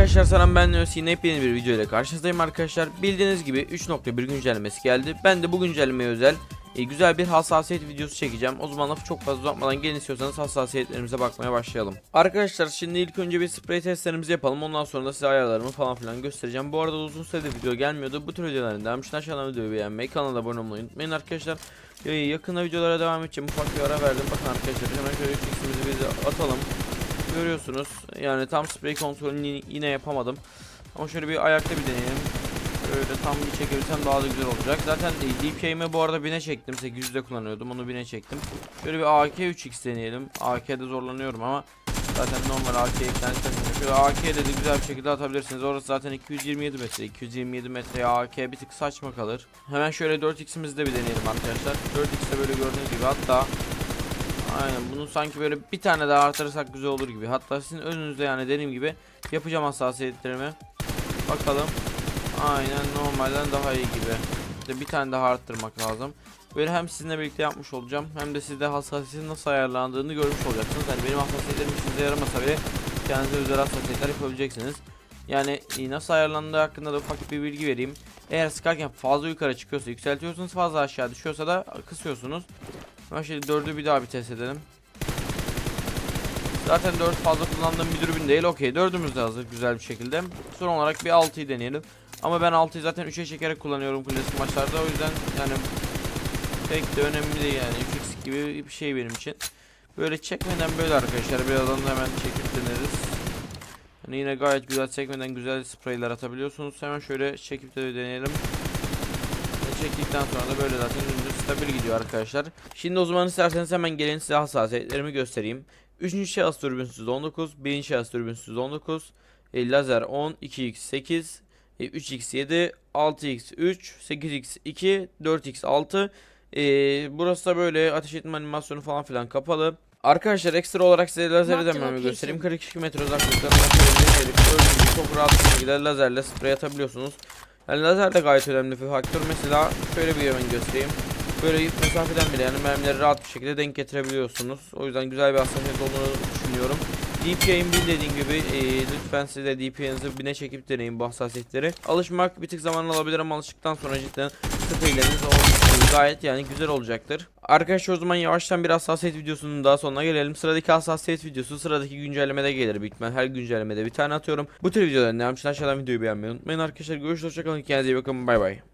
Arkadaşlar selam ben Nös yine yepyeni bir video ile karşınızdayım arkadaşlar. Bildiğiniz gibi 3.1 güncellemesi geldi. Ben de bu güncellemeye özel e, güzel bir hassasiyet videosu çekeceğim. O zaman lafı çok fazla uzatmadan gelin istiyorsanız hassasiyetlerimize bakmaya başlayalım. Arkadaşlar şimdi ilk önce bir sprey testlerimizi yapalım. Ondan sonra da size ayarlarımı falan filan göstereceğim. Bu arada uzun süredir video gelmiyordu. Bu tür videoların devamı için aşağıdan videoyu beğenmeyi, kanala abone olmayı unutmayın arkadaşlar. E, yakında videolara devam edeceğim. Ufak bir ara verdim. Bakın arkadaşlar hemen şöyle fiximizi biz atalım. Görüyorsunuz yani tam spray kontrolünü yine yapamadım. Ama şöyle bir ayakta bir deneyelim. Böyle tam bir çekebilsem daha da güzel olacak. Zaten DPI'mi bu arada 1000'e çektim. 800'de kullanıyordum. Onu 1000'e çektim. Şöyle bir AK 3x deneyelim. AK'de zorlanıyorum ama zaten normal AK eklenti Şöyle AK'de de güzel bir şekilde atabilirsiniz. Orası zaten 227 metre. 227 metreye AK bir tık saçma kalır. Hemen şöyle 4x'imizi de bir deneyelim arkadaşlar. 4x'de böyle gördüğünüz gibi hatta Aynen bunu sanki böyle bir tane daha artırırsak güzel olur gibi. Hatta sizin önünüzde yani dediğim gibi yapacağım hassasiyetlerimi. Bakalım. Aynen normalden daha iyi gibi. İşte bir tane daha arttırmak lazım. Böyle hem sizinle birlikte yapmış olacağım hem de sizde hassasiyetin nasıl ayarlandığını görmüş olacaksınız. Yani benim hassasiyetlerim size yaramasa bile kendinize özel hassasiyetler yapabileceksiniz. Yani e, nasıl ayarlandığı hakkında da ufak bir bilgi vereyim. Eğer sıkarken fazla yukarı çıkıyorsa yükseltiyorsunuz fazla aşağı düşüyorsa da kısıyorsunuz. Ben şimdi dördü bir daha bir test edelim. Zaten 4 fazla kullandığım bir dürbün değil. Okey dördümüz de hazır güzel bir şekilde. Son olarak bir 6'yı deneyelim. Ama ben 6'yı zaten 3'e çekerek kullanıyorum klasik maçlarda. O yüzden yani pek de önemli değil yani. 3x gibi bir şey benim için. Böyle çekmeden böyle arkadaşlar. Birazdan da hemen çekip deneriz. Yani yine gayet güzel çekmeden güzel spreyler atabiliyorsunuz. Hemen şöyle çekip de deneyelim. Çektikten sonra da böyle zaten dümdüz stabil gidiyor arkadaşlar. Şimdi o zaman isterseniz hemen gelin size hassasiyetlerimi göstereyim. 3. şahıs dürbünsüz 19, 1. şahıs dürbünsüz 19, e, lazer 10, 2x 8, e, 3x 7, 6x 3, 8x 2, 4x 6. E, burası da böyle ateş etme animasyonu falan filan kapalı. Arkadaşlar ekstra olarak size lazeri Marked dememi location. göstereyim. 42 metre uzaklıktan gördüğünüz gibi çok rahat bir şekilde lazerle sprey atabiliyorsunuz. Yani lazer de gayet önemli bir faktör. Mesela şöyle bir hemen göstereyim. Böyle mesafeden bile yani mermileri rahat bir şekilde denk getirebiliyorsunuz. O yüzden güzel bir hassasiyet olduğunu düşünüyorum. DPI'nin dediğim gibi e, lütfen siz de DPI'nizi bine çekip deneyin bu hassasiyetleri. Alışmak bir tık zaman alabilir ama alıştıktan sonra cidden o- gayet yani güzel olacaktır. Arkadaşlar o zaman yavaştan bir hassasiyet videosunun daha sonuna gelelim. Sıradaki hassasiyet videosu sıradaki güncellemede gelir ihtimal. Her güncellemede bir tane atıyorum. Bu tür videoların devamı için aşağıdan videoyu beğenmeyi unutmayın arkadaşlar. Görüşürüz hoşçakalın. Kendinize iyi bakın. Bay bay.